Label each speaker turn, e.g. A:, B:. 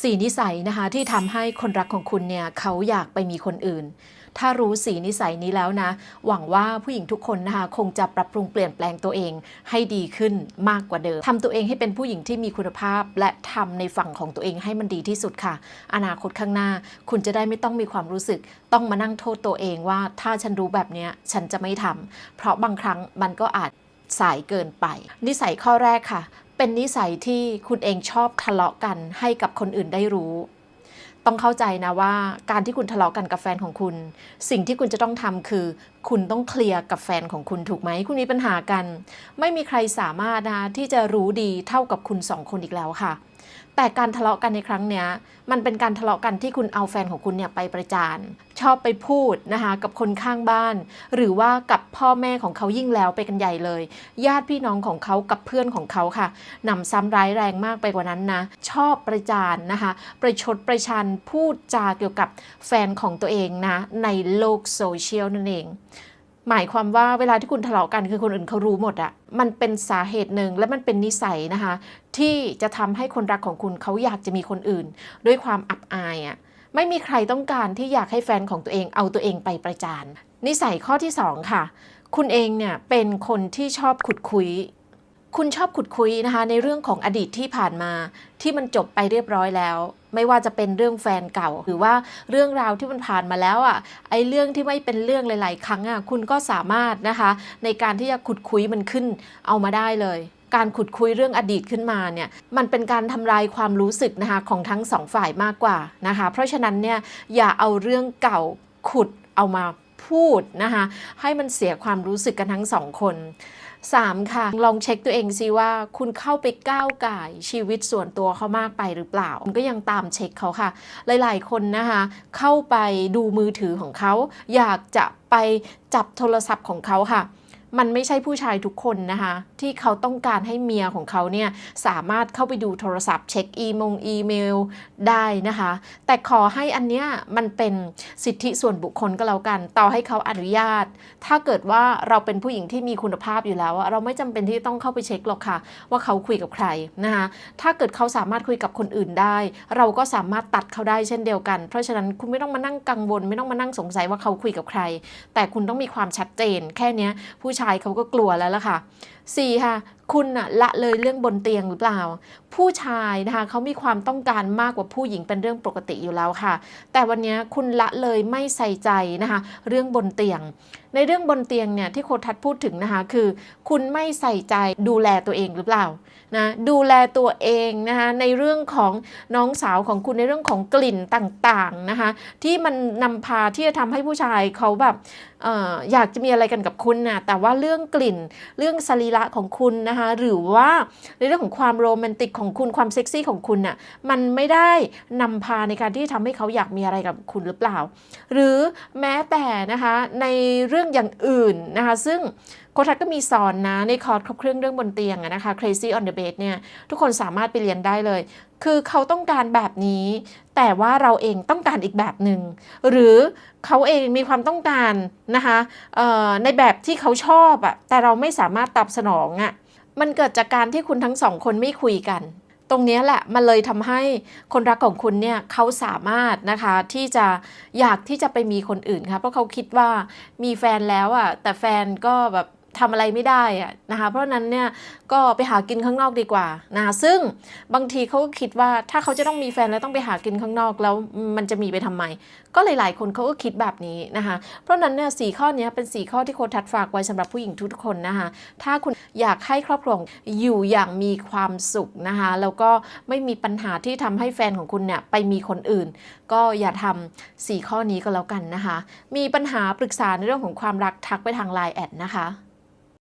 A: สีนิสัยนะคะที่ทำให้คนรักของคุณเนี่ยเขาอยากไปมีคนอื่น ถ้ารู้สีนิสัยนี้แล้วนะ หวังว่าผู้หญิงทุกคนนะคะคงจะปรับปรุงเปลี่ยนแปลงตัวเองให้ดีขึ้นมากกว่าเดิมทำตัวเองให้เป็นผู้หญิงที่มีคุณภาพ และทำในฝั่งของตัวเองให้มันดีที่สุดค่ะ อนาคตข้างหน้า คุณจะได้ไม่ต้องมีความรู้สึก ต้องมานั่งโทษตัวเองว่า ถ้าฉันรู้แบบเนี้ยฉันจะไม่ทำเพราะบางครั้งมันก็อาจสายเกินไป นิสัยข้อแรกค่ะ เป็นนิสัยที่คุณเองชอบทะเลาะกันให้กับคนอื่นได้รู้ ต้องเข้าใจนะว่าการที่คุณทะเลาะกันกับแฟนของคุณ สิ่งที่คุณจะต้องทำคือ คุณต้องเคลียร์กับแฟนของคุณถูกไหม คุณมีปัญหากัน ไม่มีใครสามารถนะที่จะรู้ดีเท่ากับคุณสองคนอีกแล้วค่ะ แต่การทะเลาะกันในครั้งเนี้ยมันเป็นการทะเลาะกันที่คุณเอาแฟนของคุณเนี่ยไปประจานชอบไปพูดนะคะกับคนข้างบ้าน หรือว่ากับพ่อแม่ของเขายิ่งแล้วไปกันใหญ่เลย ญาติพี่น้องของเขากับเพื่อนของเขาค่ะหนำซ้ำร้ายแรงมากไปกว่านั้นนะชอบประจานนะคะประชดประชันพูดจาเกี่ยวกับแฟนของตัวเองนะในโลกโซเชียลนั่นเอง หมายความว่าเวลาที่คุณทะเลาะกันคือคนอื่นเขารู้หมดอะมันเป็นสาเหตุหนึ่งและมันเป็นนิสัยนะคะ ที่จะทำให้คนรักของคุณเขาอยากจะมีคนอื่น ด้วยความอับอายอะไม่มีใครต้องการที่อยากให้แฟนของตัวเองเอาตัวเองไปประจานนิสัยข้อที่สองค่ะ คุณเองเนี่ยเป็นคนที่ชอบขุดคุย คุณชอบขุดคุยนะคะ ในเรื่องของอดีตที่ผ่านมาที่มันจบไปเรียบร้อยแล้ว ไม่ว่าจะเป็นเรื่องแฟนเก่า หรือว่าเรื่องราวที่มันผ่านมาแล้วอะไอ้เรื่องที่ไม่เป็นเรื่องหลาย ๆ ครั้งอะคุณก็สามารถนะคะ ในการที่จะขุดคุยมันขึ้นเอามาได้เลยการขุดคุยเรื่องอดีตขึ้นมาเนี่ยมันเป็นการทำลายความรู้สึกนะคะของทั้งสองฝ่ายมากกว่านะคะ เพราะฉะนั้นเนี่ยอย่าเอาเรื่องเก่าขุดเอามาพูดนะคะให้มันเสียความรู้สึกกันทั้งสองคน 3. ค่ะ ลองเช็คตัวเองซิว่าคุณเข้าไปก้าวไก่ชีวิตส่วนตัวเขามากไปหรือเปล่าก็ยังตามเช็คเขาค่ะ หลาย ๆ คนนะคะเข้าไปดูมือถือของเขา อยากจะไปจับโทรศัพท์ของเขาค่ะ มันไม่ใช่ผู้ชายทุกคนนะคะ ที่เขาต้องการให้เมียของเขาเนี่ยสามารถเข้าไปดูโทรศัพท์ เช็คอีมงอีเมลได้นะคะ แต่ขอให้อันเนี้ยมันเป็นสิทธิส่วนบุคคลก็แล้วกัน ต่อให้เขาอนุญาต ถ้าเกิดว่าเราเป็นผู้หญิงที่มีคุณภาพอยู่แล้ว เราไม่จำเป็นที่ต้องเข้าไปเช็คหรอกค่ะ ว่าเขาคุยกับใครนะคะถ้าเกิดเขาสามารถคุยกับคนอื่นได้ เราก็สามารถตัดเขาได้เช่นเดียวกัน เพราะฉะนั้นคุณไม่ต้องมานั่งกังวล ไม่ต้องมานั่งสงสัยว่าเขาคุยกับใคร แต่คุณต้องมีความชัดเจนแค่นี้ผู้ชายเขาก็กลัวแล้วล่ะค่ะ 4. ค่ะ คุณน่ะละเลยเรื่องบนเตียงหรือเปล่า ผู้ชายนะคะเขามีความต้องการมากกว่าผู้หญิงเป็นเรื่องปกติอยู่แล้วค่ะ แต่วันนี้คุณละเลยไม่ใส่ใจนะคะ เรื่องบนเตียง ในเรื่องบนเตียงเนี่ยที่โคทัศน์พูดถึงนะคะคือ คุณไม่ใส่ใจดูแลตัวเองหรือเปล่านะดูแลตัวเองนะคะในเรื่องของน้องสาวของคุณในเรื่องของกลิ่นต่างๆนะคะที่มันนำพาที่จะทำให้ผู้ชายเขาแบบอออยากจะมีอะไรกันกับคุณนะแต่ว่าเรื่องกลิ่นเรื่องสรีระของคุณนะคะหรือว่าในเรื่องของความโรแมนติกของคุณความเซ็กซี่ของคุณน่ะมันไม่ได้นำพาในการที่ทำให้เขาอยากมีอะไรกับคุณหรือเปล่า หรือแม้แต่นะคะในเรื่องอย่างอื่นนะคะ ซึ่งโคทัศก็มีสอนนะในคอร์สครบเครื่องเรื่องบนเตียงอะนะคะ Crazy on the bed เนี่ยทุกคนสามารถไปเรียนได้เลย คือเขาต้องการแบบนี้ แต่ว่าเราเองต้องการอีกแบบหนึ่งหรือเขาเองมีความต้องการนะคะในแบบที่เขาชอบอะแต่เราไม่สามารถตอบสนองอะ มันเกิดจากการที่คุณทั้งสองคนไม่คุยกัน ตรงนี้แหละมันเลยทำให้คนรักของคุณเนี่ยเขาสามารถนะคะที่จะอยากที่จะไปมีคนอื่นค่ะเพราะเขาคิดว่ามีแฟนแล้วอะแต่แฟนก็แบบ ทำอะไรไม่ได้อะนะคะ เพราะนั้นเนี่ยก็ไปหากินข้างนอกดีกว่านะคะซึ่งบางทีเขาก็คิดว่าถ้าเขาจะต้องมีแฟนแล้วต้องไปหากินข้างนอกแล้วมันจะมีไปทำไม ก็หลาย ๆ คนเขาก็คิดแบบนี้นะคะ เพราะนั้นเนี่ยสี่ข้อเนี้ยเป็นสี่ข้อที่โคทัดฝากไว้สำหรับผู้หญิงทุกคนนะคะถ้าคุณอยากให้ครอบครัวอยู่อย่างมีความสุขนะคะแล้วก็ไม่มีปัญหาที่ทำให้แฟนของคุณเนี่ยไปมีคนอื่น ก็อย่าทำสี่ข้อนี้ก็แล้วกันนะคะ มีปัญหาปรึกษาในเรื่องของความรักทักไปทางไลน์แอดนะคะ